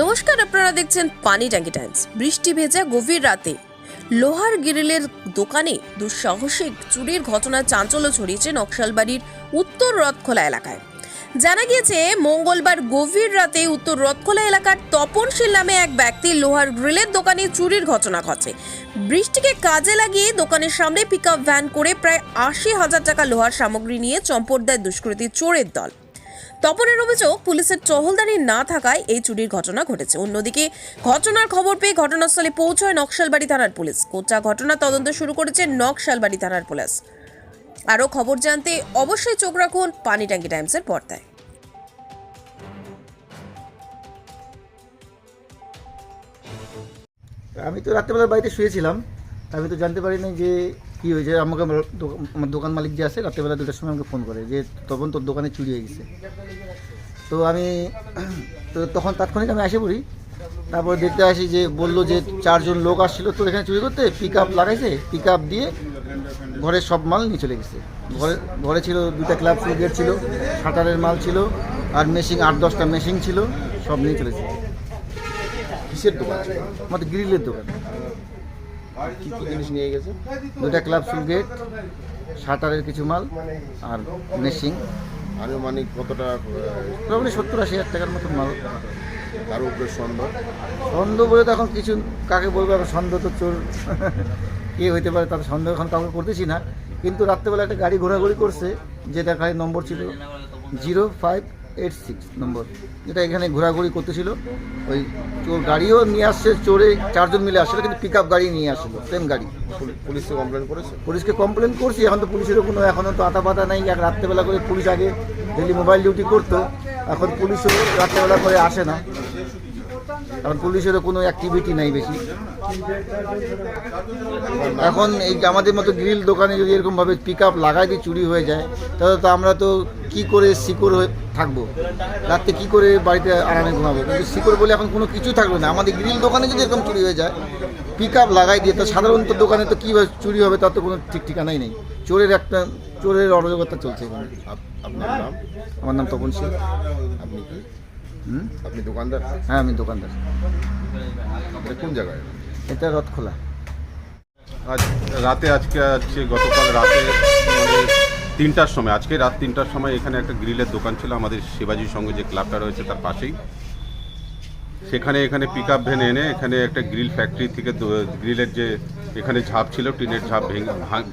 নমস্কার, আপনারা দেখছেন পানি ট্যাঙ্কি টাইমস। বৃষ্টি ভেজা গভীর রাতে লোহার গ্রিলের দোকানে দুঃসাহসিক চুরির ঘটনা চাঞ্চল্য ছড়িয়েছে নকশালবাড়ির উত্তর রথখোলা এলাকায়। জানা গিয়েছে, মঙ্গলবার গভীর রাতে উত্তর রথখোলা এলাকার তপনশীল নামে এক ব্যক্তি লোহার গ্রিলের দোকানে চুরির ঘটনা ঘটে। বৃষ্টিকে কাজে লাগিয়ে দোকানের সামনে পিক ভ্যান করে প্রায় আশি হাজার টাকা লোহার সামগ্রী নিয়ে চম্পট দেয় দুষ্কৃতী চোরের দল। তপনের অভিযোগ, পুলিশের টহলদারি না থাকায় এই চুরির ঘটনা ঘটেছে। অন্যদিকে, ঘটনার খবর পেয়ে ঘটনাস্থলে পৌঁছয় নকশালবাড়ি থানার পুলিশ। কোচা ঘটনা তদন্ত শুরু করেছে নকশালবাড়ি থানার পুলিশ। আরও খবর জানতে অবশ্যই চোখ রাখুন পানি ট্যাঙ্কি টাইমসের পর্দায়। আমি তো রাত্রেবেলা বাড়িতে শুয়েছিলাম। আমি তো জানতে পারিনি যে কী হয়েছে? আমাকে আমার দোকান মালিক যে আছে, রাত্রেবেলা দুটার সময় আমাকে ফোন করে যে তখন তোর দোকানে চুরি হয়ে গেছে। তো আমি, তো তখন তাৎক্ষণিক আমি আসে পড়ি। তারপর দেখতে আসি যে বলল যে চারজন লোক আসছিল তোর এখানে চুরি করতে পিক আপ লাগাইছে পিক আপ দিয়ে ঘরের সব মাল নিয়ে চলে গেছে। ঘরে ঘরে ছিল দুটা ক্লাব গেট ছিল, শাটারের মাল ছিল, আর মেশিন আট দশটা মেশিন ছিল, সব নিয়ে চলেছে কিসের দোকান? আমাদের গ্রিলের দোকান। কি কি জিনিস নিয়ে গেছে? দুটা ক্লাব গেট শাটারের কিছু মাল আর মেশিং আনুমানিক কতটা আহ, সত্তর আশি হাজার টাকার মতো মাল। তার উপরে সন্দেহ সন্দেহ বলে তো এখন কিছু কাকে বলব? এখন সন্দেহ তো চোর। কে হইতে পারে তার সন্দেহ এখন কাউকে করতেছি না। কিন্তু রাত্রেবেলা একটা গাড়ি ঘোরাঘুরি করছে যেটা গাড়ির নম্বর ছিল zero five eight six number যেটা এখানে ঘোরাঘুরি করতেছিল। ওই চোর গাড়িও নিয়ে আসছে চোরে চারজন মিলে আসছিল কিন্তু পিক আপ গাড়ি নিয়ে আসলো সেম গাড়ি। পুলিশকে কমপ্লেন করেছে? পুলিশকে কমপ্লেন করছি এখন তো পুলিশেরও কোনো এখনও তো আতা পাতা নাই এক রাত্রেবেলা করে পুলিশ আগে ডেলি মোবাইল ডিউটি করতো। এখন পুলিশও রাত্রেবেলা করে আসে না। কারণ পুলিশেরও কোনো অ্যাক্টিভিটি নাই বেশি। এখন এই আমাদের মতো গ্রিল দোকানে যদি এরকমভাবে পিক আপ লাগাই দিয়ে চুরি হয়ে যায় তাহলে তো আমরা তো কি করে সিকিউর হয়ে থাকব? রাত্রে কি করে বাড়িতে আরামে ঘুমাবো? কিন্তু সিকিউর বলে এখন কোনো কিছু থাকবে না। আমাদের গ্রিল দোকানে যদি এরকম চুরি হয়ে যায় পিক আপ লাগাই দিয়ে তো সাধারণত দোকানে তো কীভাবে চুরি হবে তার তো কোনো ঠিক ঠিকানাই নেই। চোরের একটা চোরের অরাজকতা চলছে এখানে। আপনার নাম? আমার নাম তপন সিং। আপনি কি? আপনি দোকানদার? হ্যাঁ আমি দোকানদার। কোন জায়গায়? এটা রথ খোলা আজ রাতে আজকে আজকে গতকাল রাতে মানে তিনটার সময় আজকে রাত তিনটার সময় এখানে একটা গ্রিলের দোকান ছিল আমাদের শিবাজির সঙ্গে যে ক্লাবটা রয়েছে তার পাশেই। সেখানে এখানে পিক আপ ভ্যান এনে এখানে একটা গ্রিল ফ্যাক্টরি থেকে গ্রিলের যে এখানে ঝাপ ছিল টিনের ঝাপ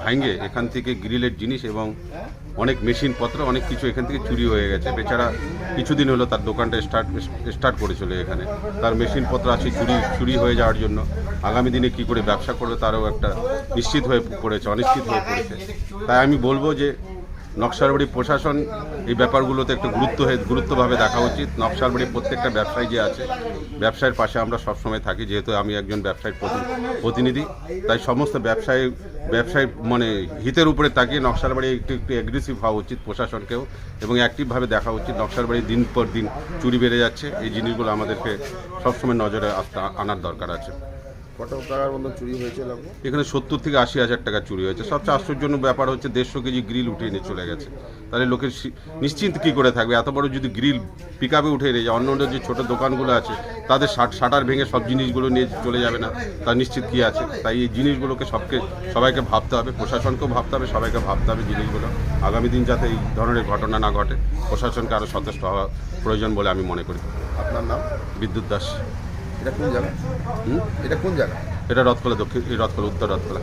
ভাঙে এখান থেকে গ্রিলের জিনিস এবং অনেক মেশিনপত্র, অনেক কিছু এখান থেকে চুরি হয়ে গেছে। বেচারা কিছুদিন হলো তার দোকানটা স্টার্ট স্টার্ট করেছিল এখানে। তার মেশিনপত্র আছে চুরি চুরি হয়ে যাওয়ার জন্য। আগামী দিনে কি করে ব্যবসা করবে তারও একটা নিশ্চিত হয়ে পড়েছে, অনিশ্চিত হয়ে পড়েছে। তাই আমি বলব যে নকশালবাড়ি প্রশাসন এই ব্যাপারগুলোতে একটু গুরুত্ব হয়ে গুরুত্বভাবে দেখা উচিত। নকশালবাড়ির প্রত্যেকটা ব্যবসায়ী যে আছে, ব্যবসায়ের পাশে আমরা সবসময় থাকি, যেহেতু আমি একজন ব্যবসায়ীর প্রতি- প্রতিনিধি। তাই সমস্ত ব্যবসায়ী ব্যবসায়ী মানে হিতের উপরে তাকিয়ে নকশালবাড়ি একটু একটু অ্যাগ্রেসিভ হওয়া উচিত প্রশাসনকেও এবং অ্যাক্টিভভাবে দেখা উচিত। নকশালবাড়ি দিন পর দিন চুরি বেড়ে যাচ্ছে। এই জিনিসগুলো আমাদেরকে সবসময় নজরে আসতে আনার দরকার আছে। কত টাকার মতো চুরি হয়েছিল? এখানে সত্তর থেকে আশি হাজার টাকা চুরি হয়েছে। সবচেয়ে আশ্চর্যজনক ব্যাপার হচ্ছে দেড়শো কেজি গ্রিল উঠে নিয়ে চলে গেছে। তাহলে লোকের নিশ্চিন্ত কী করে থাকবে? এত বড় যদি গ্রিল পিক আপে উঠে নিয়ে যায় অন্য অন্য যে ছোটো দোকানগুলো আছে তাদের শাট শাটার ভেঙে সব জিনিসগুলো নিয়ে চলে যাবে না। তার নিশ্চিত কী আছে? তাই এই জিনিসগুলোকে সবকে সবাইকে ভাবতে হবে প্রশাসনকেও ভাবতে হবে সবাইকে ভাবতে হবে জিনিসগুলো। আগামী দিন যাতে এই ধরনের ঘটনা না ঘটে প্রশাসনকে আরও সচেষ্ট হওয়া প্রয়োজন বলে আমি মনে করি। আপনার নাম? বিদ্যুৎ দাস। এটা কোন জায়গা? এটা কোন জায়গা? এটা রথকলা দক্ষিণ এই রথকলা উত্তর রথখোলা।